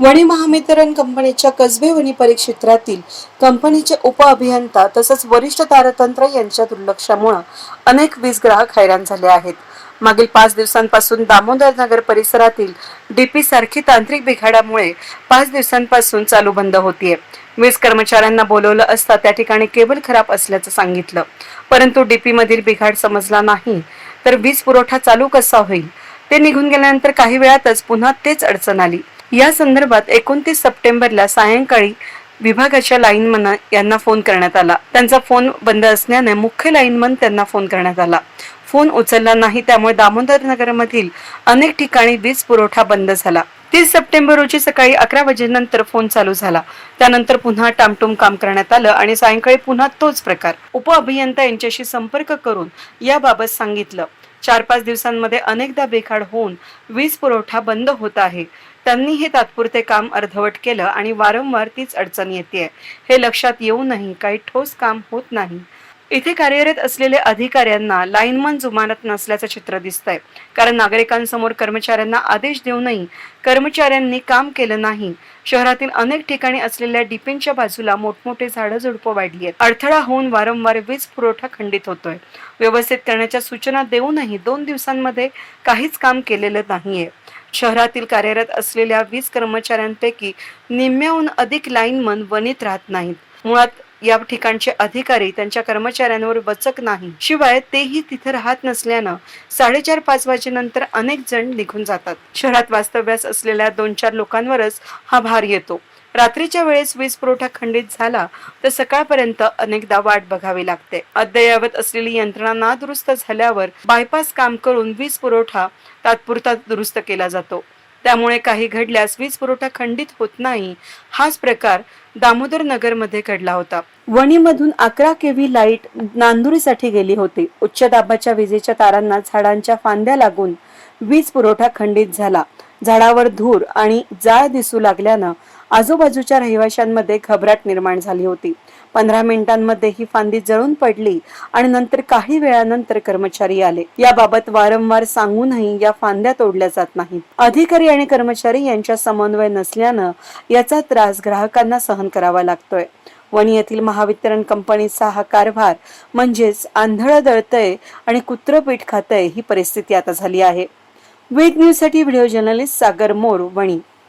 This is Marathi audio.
वणी महावितरण कंपनीच्या कसबे वणी परिक्षेत्रातील कंपनीचे उप अभियंता तसंच वरिष्ठ तारतंत्र यांच्या दुर्लक्षामुळे अनेक वीज ग्राहक हैराण झाले आहेत. मागील पाच दिवसांपासून दामोदर नगर परिसरातील डीपी सारखी तांत्रिक बिघाडामुळे पाच दिवसांपासून चालू बंद होतीये. वीज कर्मचाऱ्यांना बोलवलं असता त्या ठिकाणी केबल खराब असल्याचं सांगितलं. परंतु डीपी मधील बिघाड समजला नाही तर वीज पुरवठा चालू कसा होईल? ते निघून गेल्यानंतर काही वेळातच पुन्हा तेच अडचण आली. या संदर्भात एकोणतीस सप्टेंबरला सायंकाळी विभागाच्या लाईनमन यांना फोन करण्यात आला. त्यांचा फोन बंद असल्याने मुख्य लाईनमन त्यांना फोन करण्यात आला. फोन उचलला नाही त्यामुळे दामोदर नगरमधील अनेक ठिकाणी वीज पुरवठा बंद झाला. तीस सप्टेंबर रोजी सकाळी अकरा वाजेनंतर फोन चालू झाला. त्यानंतर पुन्हा टामटूम काम करण्यात आलं आणि सायंकाळी पुन्हा तोच प्रकार. उप अभियंता यांच्याशी संपर्क करून याबाबत सांगितलं. चार पाच दिवसांमध्ये अनेकदा बेखाड होऊन वीज पुरवठा बंद होत आहे. त्यांनी हे तात्पुरते काम अर्धवट केलं आणि वारंवार तीच अडचण येते. हे लक्षात येऊनही काही ठोस काम होत नाही. इथे कार्यरत असलेले अधिकाऱ्यांना लाईनमन जुमानत नसल्याचं चित्र दिसतंय. कारण नागरिकांसमोर कर्मचाऱ्यांना आदेश देऊनही कर्मचाऱ्यांनी काम केलं नाही. शहरातील अनेक ठिकाणी असलेल्या डिपींच्या बाजूला मोठमोठे झाडं झुडपं वाढली आहेत. अडथळा होऊन वारंवार वीज पुरवठा खंडित होतोय. व्यवस्थित करण्याच्या सूचना देऊनही दोन दिवसांमध्ये काहीच काम केलेलं नाहीये. शहरातील कार्यरत असलेल्या वीज कर्मचाऱ्यांपैकी निम्म्याहून अधिक लाईनमन वनीत राहत नाहीत. मुळात या ठिकाणचे अधिकारी त्यांच्या कर्मचाऱ्यांवर वचक नाही. शिवाय तेही तिथे राहत नसल्यानं साडेचार पाच वाजेनंतर अनेक जण निघून जातात. शहरात वास्तव्यास असलेल्या दोन चार लोकांवरच हा भार येतो. रात्रीच्या वेळेस वीज पुरवठा खंडित झाला तर सकाळपर्यंत अनेकदा वाट बघावी लागते. अद्ययावत असलेली यंत्रणा नादुरुस्त झाल्यावर बायपास काम करून वीज पुरवठा तात्पुरता दुरुस्त केला जातो. त्यामुळे काही घडल्यास वीज पुरवठा खंडित होत नाही हाच प्रकार दामोदर नगरमध्ये घडला होता. वणीमधून अकरा केव्ही लाइट नांदुरीसाठी गेली होती. उच्च दाबाच्या विजेच्या तारांना झाडांच्या फांद्या लागून वीज पुरवठा खंडित झाला. झाडावर धूर आणि जाळ दिसू लागल्यानं आजूबाजूच्या रहिवाशांमध्ये घबराट निर्माण झाली होती. पंधरा मिनिटांमध्ये ही फांदी जळून पडली आणि नंतर काही वेळानंतर कर्मचारी आले. याबाबत वारंवार सांगूनही या फांद्या तोडल्या जात नाहीत. अधिकारी आणि कर्मचारी यांच्या समन्वय नसल्यानं याचा त्रास ग्राहकांना सहन करावा लागतोय. वणी येथील महावितरण कंपनीचा हा कारभार म्हणजेच आंधळ दळतय आणि कुत्र पीठ खातय ही परिस्थिती आता झाली आहे. वेग न्यूजसाठी व्हिडिओ जर्नलिस्ट सागर मोर वणी.